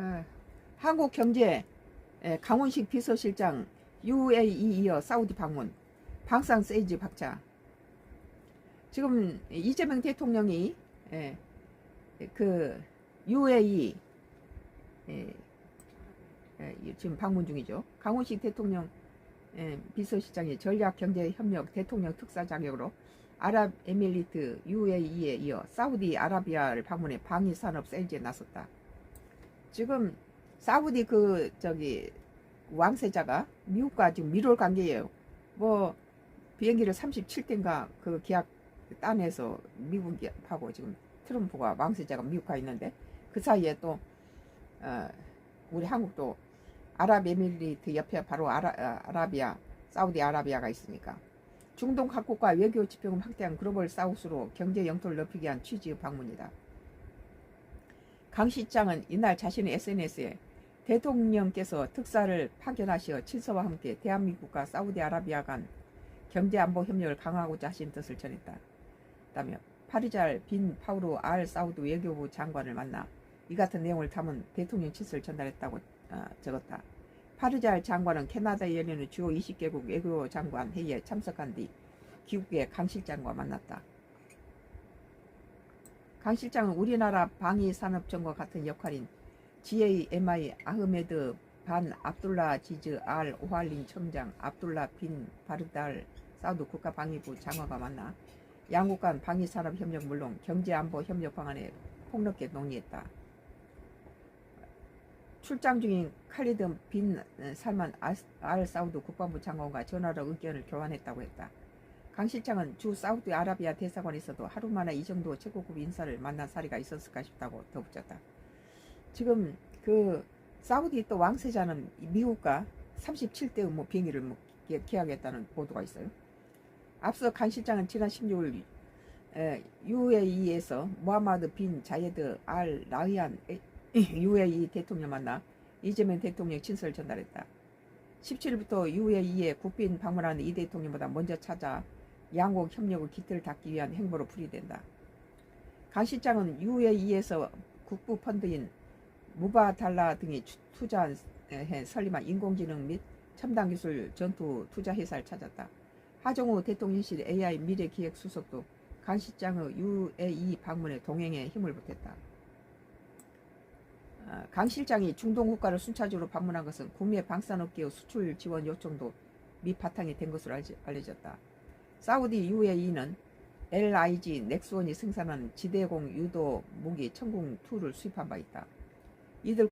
어, 한국 경제 에, 강훈식 비서실장 UAE 이어 사우디 방문 방상 세이지 박자 지금 이재명 대통령이 에, 그 UAE 에, 에, 지금 방문 중이죠. 강훈식 대통령 에, 비서실장이 전략경제협력 대통령 특사 자격으로 아랍에미리트 UAE에 이어 사우디 아라비아를 방문해 방위산업 세일즈에 나섰다. 지금 사우디 그 저기 왕세자가 미국과 지금 미롤 관계예요. 뭐 비행기를 37대인가 그 계약 따내서 미국하고 지금 트럼프가 왕세자가 미국 가 있는데 그 사이에 또 어, 우리 한국도 아랍에미리트 옆에 바로 아라, 아, 아라비아 사우디 아라비아가 있으니까 중동 각국과 외교 지평을 확대한 글로벌 사우스로 경제 영토를 높이기 위한 취지의 방문이다. 강 시장은 이날 자신의 SNS에 대통령께서 특사를 파견하시어 친서와 함께 대한민국과 사우디아라비아 간 경제안보 협력을 강화하고자 하신 뜻을 전했다. 다며 파리잘 빈 파우로 알 사우드 외교부 장관을 만나 이 같은 내용을 담은 대통령 친서를 전달했다고 어, 적었다. 파리잘 장관은 캐나다에 열리는 주요 20개국 외교 장관 회의에 참석한 뒤 귀국의 강 실장과 만났다. 강 실장은 우리나라 방위산업청과 같은 역할인 GAMI 아흐메드 반 압둘라 지즈 알 오할린 청장 압둘라 빈 바르달 사우드 국가방위부 장관과 만나 양국 간 방위산업 협력 물론 경제안보 협력 방안에 폭넓게 논의했다. 출장 중인 칼리드 빈 살만 알 사우드 국방부 장관과 전화로 의견을 교환했다고 했다. 강 실장은 주 사우디 아라비아 대사관에서도 하루 만에 이 정도 최고급 인사를 만난 사례가 있었을까 싶다고 덧붙였다. 지금 그 사우디 또 왕세자는 미국과 37대 뭐 비행기를 뭐 계- 계약했다는 보도가 있어요. 앞서 강 실장은 지난 16일 UAE에서 모하마드 빈 자예드 알 라이안 UAE 대통령 만나 이재명 대통령 친서를 전달했다. 17일부터 UAE에 국빈 방문하는 이 대통령보다 먼저 찾아 양국 협력을 깃을 닦기 위한 행보로 풀이된다. 강 실장은 UAE에서 국부 펀드인 무바달라 등이 추- 투자한 해 설립한 인공지능 및 첨단 기술 전투 투자 회사를 찾았다. 하정우 대통령실 AI 미래 기획 수석도 강 실장의 UAE 방문에 동행에 힘을 보탰다. 아, 강 실장이 중동 국가를 순차적으로 방문한 것은 국내 방산업계의 수출 지원 요청도 밑바탕이 된 것으로 알려졌다. 사우디 UAE는 LIG 넥스원이 생산한 지대공 유도 무기 천궁2를 수입한 바 있다. 이들